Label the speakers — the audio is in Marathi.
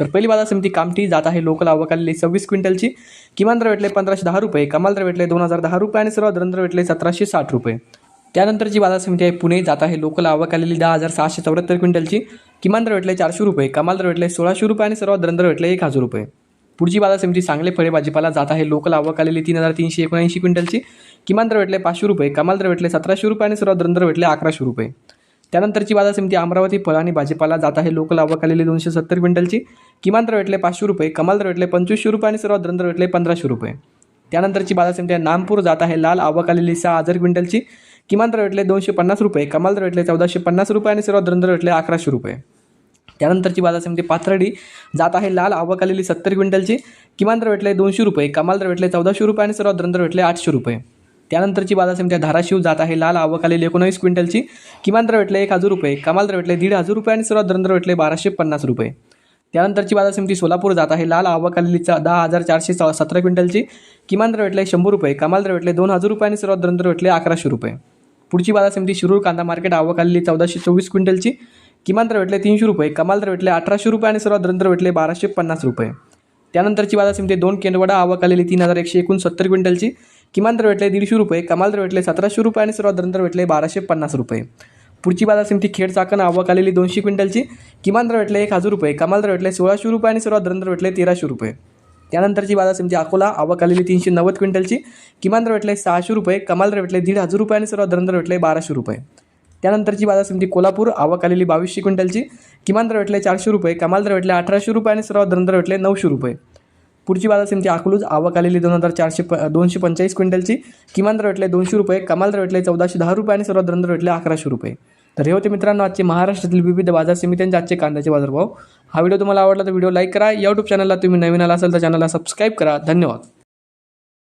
Speaker 1: तर पहिली बाजार समिती कामठी जात आहे लोकल आवक आलेली सव्वीस क्विंटलची. किमान दर भेटले पंधराशे दहा रुपये कमाल दर भेटले दोन हजार दहा रुपये आणि सर्वात दर भेटले सतराशे साठ रुपये. त्यानंतरची बाजार समिती आहे पुणे जात आहे लोकल आवक आलेली दहा हजार सहाशे चौऱ्याहत्तर क्विंटलची. किमान दर भेटले चारशे रुपये कमाल दर भेटले सोळाशे रुपये आणि सर्वात दर भेटले एक हजार रुपये. पुढची बाजार समिती सांगले फळे भाजीपाला जात आहे लोकल आवक आलेली तीन हजार तीनशे एकोणऐंशी क्विंटलची. किमान दर भेटले पाचशे रुपये कमाल दर भेटले सतराशे रुपये आणि सर्वात दर भेटले अकराशे रुपये. त्यानंतरची बाजार समिती अमरावती फळ आणि भाजीपाला जात आहे. लोकल आवक आलेली दोनशे सत्तर क्विंटलची. किमान दर भेटले पाचशे रुपये कमाल दर भेटले पंचवीसशे रुपये आणि सर्वात दर भेटले पंधराशे रुपये. त्यानंतरची बाजार समिती नामपूर जात आहे लाल आवक आलेली सहा हजार क्विंटलची. किमान दर भेटले दोनशे पन्नास रुपये कमाल दर भेटले चौदाशे पन्नास रुपये आणि सर्वात दर भेटले अकराशे रुपये. त्यानंतरची बाजार समिती पाथर्डी जात आहे लाल आवक आलेली सत्तर क्विंटलची. किमान दर भेटले दोनशे रुपये कमाल दर भेटले चौदाशे रुपये आणि सर्वात दर भेटले आठशे रुपये. त्यानंतरची बाजार समिती धाराशिव जात आहे. लाल आवक आलेली एकोणावीस क्विंटलची किमान दर भेटले एक हजार रुपये कमाल दर भेटले दीड हजार रुपये आणि सर्वात दर भेटले बाराशे पन्नास रुपये. त्यानंतरची बाजार समिती सोलापूर जात आहे. लाल आवक आलेली दहा हजार चारशे सतरा क्विंटलची किमान दर भेटले शंभर रुपये कमाल दर भेटले दोन हजार रुपये आणि सर्वात दर भेटले अकराशे रुपये. पुढची बाजार समिती शिरूर कांदा मार्केट आवक आलेली चौदाशे चोवीस क्विंटलची किमान दर भेटले तीनशे रुपये कमाल दर भेटले अठराशे रुपये आणि सर्वात दर भेटले बाराशे पन्नास रुपये. त्यानंतरची बाजार समिती दोन केंद्रवाडा आवक आलेली तीन हजार एकशे एकोणसत्तर क्विंटलची किमान दर भेटले दीडशे रुपये कमाल दर भेटले सतराशे रुपये आणि सर्वात दर भेटले बाराशे पन्नास रुपये. पुढची बाजार समिती खेड चाकण आवक आलेली दोनशे क्विंटलची किमान दर भेटले एक हजार रुपये कमाल दर भेटले सोळाशे रुपये आणि सर्वात दर भेटले तेराशे रुपये. त्यानंतरची बाजार समिती अकोला आवक आलेली तीनशे नव्वद क्विंटलची किमान दर भेटले सहाशे रुपये कमाल दर भेटले दीड हजार रुपये आणि सर्वात दर भेटले बाराशे रुपये. त्यानंतरची बाजार समिती कोल्हापूर आवक आलेली बावीसशे क्विंटलची किमान दर भेटले चारशे रुपये कमाल दर भेटले अठराशे रुपये आणि सर्वात दर भेटले नऊशे रुपये. पुढची बाजार समिती अकलूज आवक आलेली दोन हजार चारशे प दोनशे पंचेचाळीस क्विंटलची. किमान दर भेटले दोनशे रुपये कमाल दर भेटले चौदाशे दहा रुपये आणि सर्वात दर भेटले अकराशे रुपये. तर हे होते मित्रांनो आजचे महाराष्ट्रातील विविध बाजार समित्यांचे आजचे कांद्याचे बाजारभाव. हा व्हिडिओ तुम्हाला आवडला तर व्हिडिओ लाईक करा. यूट्यूब चॅनलला तुम्ही नवीन आला असाल तर चॅनलला सबस्क्राईब करा. धन्यवाद.